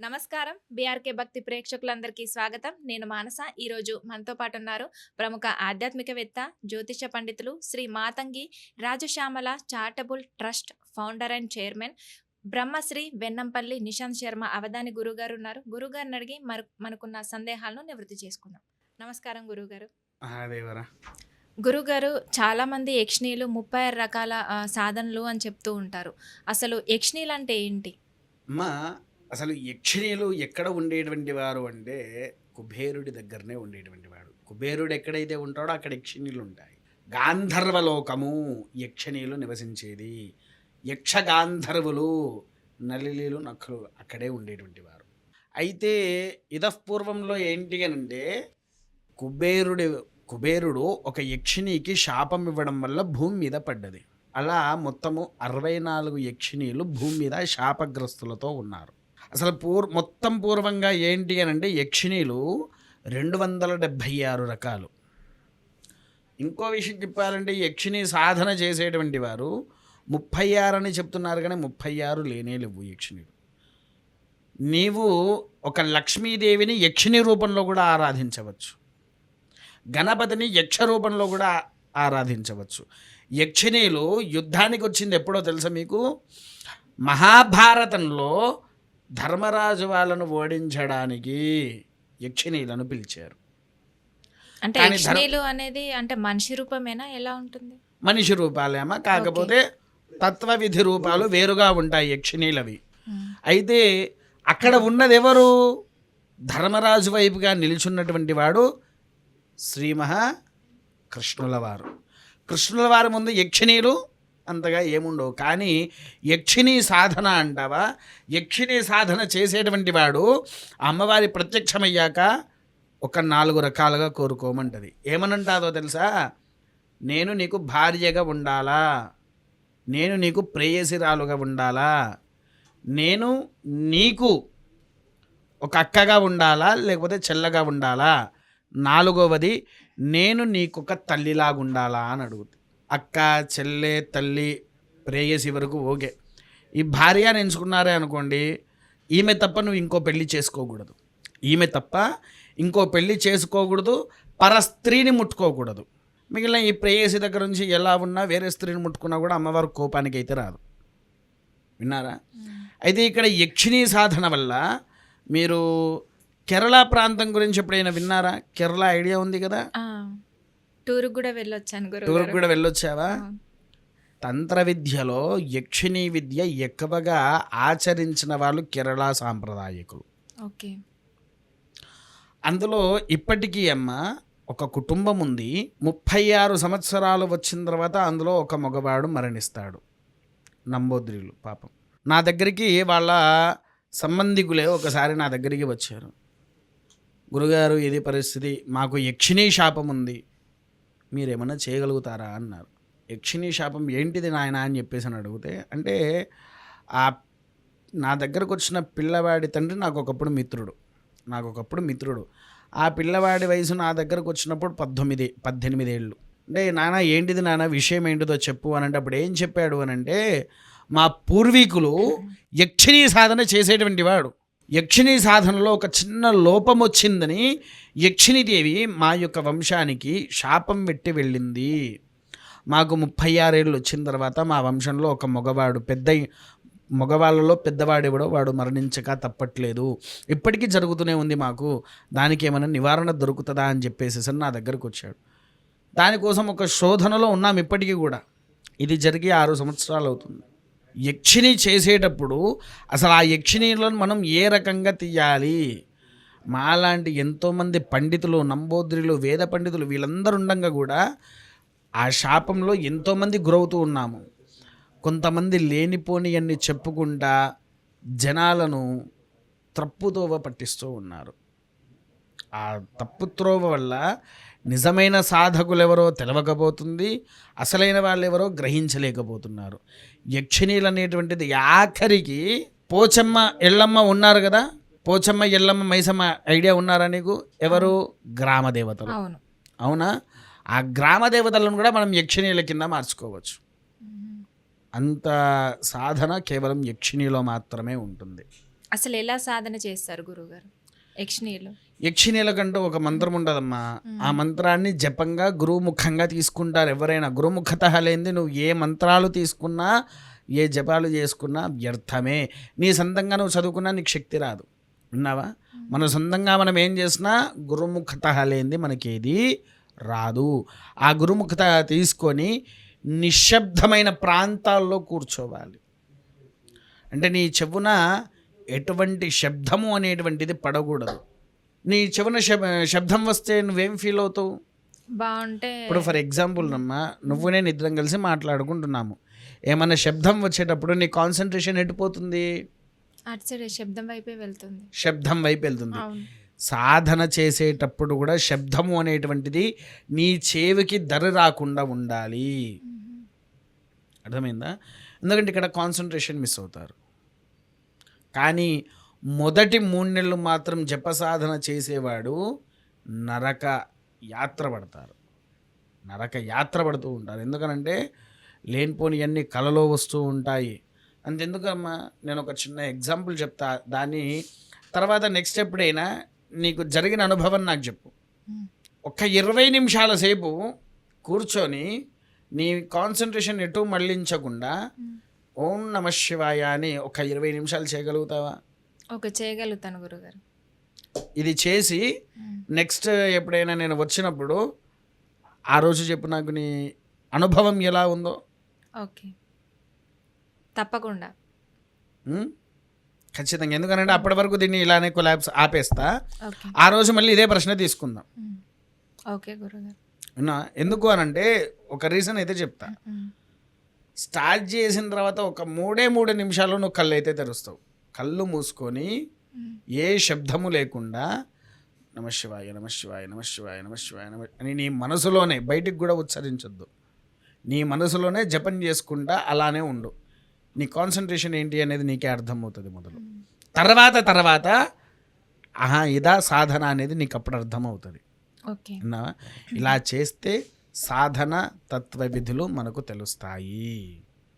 నమస్కారం. బీఆర్కే భక్తి ప్రేక్షకులందరికీ స్వాగతం. నేను మానస. ఈరోజు మనతో పాటు ఉన్నారు ప్రముఖ ఆధ్యాత్మికవేత్త జ్యోతిష పండితులు Shri Matangi Rajashyamala charitable trust founder and chairman Brahmashri Vennampalli Nishanth Sharma Avadhani గురుగారు ఉన్నారు. గురుగారిని అడిగి మరి మనకున్న సందేహాలను నివృత్తి చేసుకుందాం. నమస్కారం గురుగారు. గురుగారు చాలా మంది యక్షిణీలు ముప్పై ఆరు రకాల సాధనలు అని చెప్తూ ఉంటారు. అసలు యక్షిణీలు అంటే ఏంటి? అమ్మా అసలు యక్షిణీలు ఎక్కడ ఉండేటువంటి వారు అంటే కుబేరుడి దగ్గరనే ఉండేటువంటి వాడు. కుబేరుడు ఎక్కడైతే ఉంటాడో అక్కడ యక్షిణీలు ఉంటాయి. గాంధర్వలోకము యక్షిణీలు నివసించేది. యక్ష గాంధర్వులు నలిలీలు నక్కలు అక్కడే ఉండేటువంటి వారు. అయితే ఇతపూర్వంలో ఏంటి అని అంటే కుబేరుడి కుబేరుడు ఒక యక్షిణికి శాపం ఇవ్వడం వల్ల భూమి మీద పడ్డది. అలా మొత్తము అరవై నాలుగు యక్షిణీలు భూమి మీద శాపగ్రస్తులతో ఉన్నారు. అసలు పూర్ మొత్తం పూర్వంగా ఏంటి అని అంటే యక్షిణీలు రెండు వందల డెబ్భై ఆరు రకాలు. ఇంకో విషయం చెప్పాలంటే యక్షిణి సాధన చేసేటువంటి వారు ముప్పై ఆరు అని చెప్తున్నారు కానీ ముప్పై ఆరు లేనే లేవు యక్షిణీలు. నీవు ఒక లక్ష్మీదేవిని యక్షిణి రూపంలో కూడా ఆరాధించవచ్చు. గణపతిని యక్ష రూపంలో కూడా ఆరాధించవచ్చు. యక్షిణీలు యుద్ధానికి వచ్చింది ఎప్పుడో తెలుసా మీకు? మహాభారతంలో ధర్మరాజు వాళ్ళను ఓడించడానికి యక్షిణీలను పిలిచారు. అంటే యక్షిణీలు అనేది అంటే మనిషి రూపమేనా? ఎలా ఉంటుంది? మనిషి రూపాలేమో? కాకపోతే తత్వవిధి రూపాలు వేరుగా ఉంటాయి యక్షిణీలవి. అయితే అక్కడ ఉన్నది ఎవరు ధర్మరాజు వైపుగా నిల్చున్నటువంటి వాడు శ్రీ మహా కృష్ణుల వారు. కృష్ణుల వారి ముందు యక్షిణీలు అంతగా ఏముండవు. కానీ యక్షిణీ సాధన అంటావా? యక్షిణీ సాధన చేసేటువంటి వాడు అమ్మవారి ప్రత్యక్షమయ్యాక ఒక నాలుగు రకాలుగా కోరుకోమంటది. ఏమనంటాదో తెలుసా? నేను నీకు భార్యగా ఉండాలా? నేను నీకు ప్రేయసిరాలుగా ఉండాలా? నేను నీకు ఒక అక్కగా ఉండాలా? లేకపోతే చెల్లగా ఉండాలా? నాలుగవది నేను నీకొక తల్లిలాగా ఉండాలా అని అడుగుతుంది. అక్క చెల్లె తల్లి ప్రేయసి వరకు ఓకే. ఈ భార్య అని ఎంచుకున్నారే అనుకోండి ఈమె తప్ప నువ్వు ఇంకో పెళ్ళి చేసుకోకూడదు. ఈమె తప్ప ఇంకో పెళ్ళి చేసుకోకూడదు పర స్త్రీని ముట్టుకోకూడదు. మిగిలిన ఈ ప్రేయసి దగ్గర నుంచి ఎలా ఉన్నా వేరే స్త్రీని ముట్టుకున్నా కూడా అమ్మవారు కోపానికి అయితే రాదు. విన్నారా? అయితే ఇక్కడ యక్షిణీ సాధన వల్ల మీరు కేరళ ప్రాంతం గురించి ఎప్పుడైనా విన్నారా? కేరళ ఐడియా ఉంది కదా? టూర్కి కూడా వెళ్ళొచ్చాను టూర్కి గురుగారు కూడా వెళ్ళొచ్చావా? తంత్ర విద్యలో యక్షిణీ విద్య ఎక్కువగా ఆచరించిన వాళ్ళు కేరళ సాంప్రదాయకులు. ఓకే. అందులో ఇప్పటికీ అమ్మ ఒక కుటుంబం ఉంది. ముప్పై ఆరు సంవత్సరాలు వచ్చిన తర్వాత అందులో ఒక మగవాడు మరణిస్తాడు. నంబోద్రిలు పాపం. నా దగ్గరికి వాళ్ళ సంబంధికులే ఒకసారి నా దగ్గరికి వచ్చారు. గురుగారు ఇది పరిస్థితి. మాకు యక్షిణీ శాపం ఉంది. మీరేమన్నా చేయగలుగుతారా అన్నారు. యక్షిణీ శాపం ఏంటిది నాయన అని చెప్పేసి అని అడిగితే అంటే ఆ నా దగ్గరకు వచ్చిన పిల్లవాడి తండ్రి నాకు ఒకప్పుడు మిత్రుడు నాకు ఒకప్పుడు మిత్రుడు. ఆ పిల్లవాడి వయసు నా దగ్గరకు వచ్చినప్పుడు పద్దెనిమిది పద్దెనిమిది ఏళ్ళు. అంటే నాన్న ఏంటిది నాన్న విషయం ఏంటిదో చెప్పు అని అంటే అప్పుడు ఏం చెప్పాడు అని అంటే మా పూర్వీకులు యక్షిణీ సాధన చేసేటువంటి వాడు. యక్షిణీ సాధనలో ఒక చిన్న లోపం వచ్చిందని యక్షిణీదేవి మా యొక్క వంశానికి శాపం పెట్టి వెళ్ళింది. మాకు ముప్పై ఆరేళ్ళు వచ్చిన తర్వాత మా వంశంలో ఒక మగవాడు పెద్ద మగవాళ్ళలో పెద్దవాడెవడో వాడు మరణించక తప్పట్లేదు. ఇప్పటికీ జరుగుతూనే ఉంది మాకు. దానికి ఏమైనా నివారణ దొరుకుతుందా అని చెప్పేసి నా దగ్గరకు వచ్చాడు. దానికోసం ఒక శోధనలో ఉన్నాం ఇప్పటికీ కూడా. ఇది జరిగి ఆరు సంవత్సరాలు అవుతుంది. యక్షిణి చేసేటప్పుడు అసలు ఆ యక్షిణిలో మనం ఏ రకంగా తీయాలి? మాలాంటి ఎంతోమంది పండితులు నంబోద్రిలు వేద పండితులు వీళ్ళందరూ ఉండగా కూడా ఆ శాపంలో ఎంతోమంది గురవుతూ ఉన్నాము. కొంతమంది లేనిపోని అన్ని చెప్పుకుంటా జనాలను తప్పుతోవ పట్టిస్తూ ఉన్నారు. ఆ తప్పుత్రోవ వల్ల నిజమైన సాధకులెవరో తెలవకపోతుంది అసలైన వాళ్ళెవరో గ్రహించలేకపోతున్నారు. యక్షిణీలు అనేటువంటిది ఆఖరికి పోచమ్మ ఎల్లమ్మ ఉన్నారు కదా? పోచమ్మ ఎల్లమ్మ మైసమ్మ ఐడియా ఉన్నారా నీకు? ఎవరు? గ్రామ దేవతలు అవును. అవునా? ఆ గ్రామ దేవతలను కూడా మనం యక్షిణీల కింద మార్చుకోవచ్చు. అంత సాధన కేవలం యక్షిణిలో మాత్రమే ఉంటుంది. అసలు ఎలా సాధన చేస్తారు గురువుగారు? యక్షిణీయులు యక్షిణీలకంటూ ఒక మంత్రం ఉండదమ్మా ఆ మంత్రాన్ని జపంగా గురుముఖంగా తీసుకుంటారు ఎవరైనా. గురుముఖత లేనిది నువ్వు ఏ మంత్రాలు తీసుకున్నా ఏ జపాలు చేసుకున్నా వ్యర్థమే. నీ సొంతంగా నువ్వు చదువుకున్నా నీకు శక్తి రాదు. విన్నావా? మన సొంతంగా మనం ఏం చేసినా గురుముఖత లేనిది మనకేది రాదు. ఆ గురుముఖత తీసుకొని నిశ్శబ్దమైన ప్రాంతాల్లో కూర్చోవాలి. అంటే నీ చెవున ఎటువంటి శబ్దము అనేటువంటిది పడకూడదు. నీ చెవున శబ్ శబ్దం వస్తే నువ్వేం ఫీల్ అవుతావు? బాగుంటే ఇప్పుడు ఫర్ ఎగ్జాంపుల్ నమ్మా నువ్వు నేను ఇద్దరం కలిసి మాట్లాడుకుంటున్నాము. ఏమన్నా శబ్దం వచ్చేటప్పుడు నీ కాన్సన్ట్రేషన్ అటు సైడ్ శబ్దం వైపే వెళ్తుంది. శబ్దం వైపు వెళ్తుంది. సాధన చేసేటప్పుడు కూడా శబ్దము అనేటువంటిది నీ చెవికి దరి రాకుండా ఉండాలి. అర్థమైందా? ఎందుకంటే ఇక్కడ కాన్సన్ట్రేషన్ మిస్ అవుతారు. కానీ మొదటి మూడు నెలలు మాత్రం జప సాధన చేసేవాడు నరక యాత్ర పడతారు. నరక యాత్ర పడుతూ ఉంటారు. ఎందుకనంటే లేనిపోని అన్ని కలలో వస్తూ ఉంటాయి. అంతెందుకమ్మా? నేను ఒక చిన్న ఎగ్జాంపుల్ చెప్తా. దాన్ని తర్వాత నెక్స్ట్ ఎప్పుడైనా నీకు జరిగిన అనుభవం నాకు చెప్పు. ఒక ఇరవై నిమిషాల సేపు కూర్చొని నీ కాన్సన్ట్రేషన్ ఎటు మళ్ళించకుండా. ఓం నమ శివాయ అని ఒక ఇరవై నిమిషాలు చేయగలుగుతావా? ఓకే చేయగలుగుతాను గురుగారు. ఇది చేసి. నెక్స్ట్ ఎప్పుడైనా నేను వచ్చినప్పుడు ఆ రోజు చెప్పు నాకు నీ అనుభవం ఎలా ఉందో. ఓకే. తప్పకుండా? ఖచ్చితంగా. ఎందుకంటే అప్పటి వరకు దీన్ని ఇలానే కొలాబ్స్ ఆపేస్తా. ఓకే. ఆ రోజు మళ్ళీ ఇదే ప్రశ్న తీసుకుందాం. ఉమ్. ఓకే గురుగారు. విన్నా ఎందుకు అనంటే ఒక రీజన్ అయితే చెప్తా. ఉమ్. స్టార్ట్ చేసిన తర్వాత ఒక మూడే మూడు నిమిషాల్లో నువ్వు కళ్ళు అయితే తెరుస్తావు. కళ్ళు మూసుకొని. ఏ శబ్దము లేకుండా నమశివాయ నమశివాయ నమశివాయ నమశివాయ నమ అని నీ మనసులోనే బయటికి కూడా ఉచ్చరించొద్దు. నీ మనసులోనే జపం చేసుకుంటా అలానే ఉండు. నీ కాన్సన్ట్రేషన్ ఏంటి అనేది నీకే అర్థమవుతుంది మొదలు. తర్వాత తర్వాత ఆహా ఇదా సాధన అనేది నీకు అప్పుడు అర్థమవుతుంది. ఇలా చేస్తే సాధన తత్వ విధులు మనకు తెలుస్తాయి.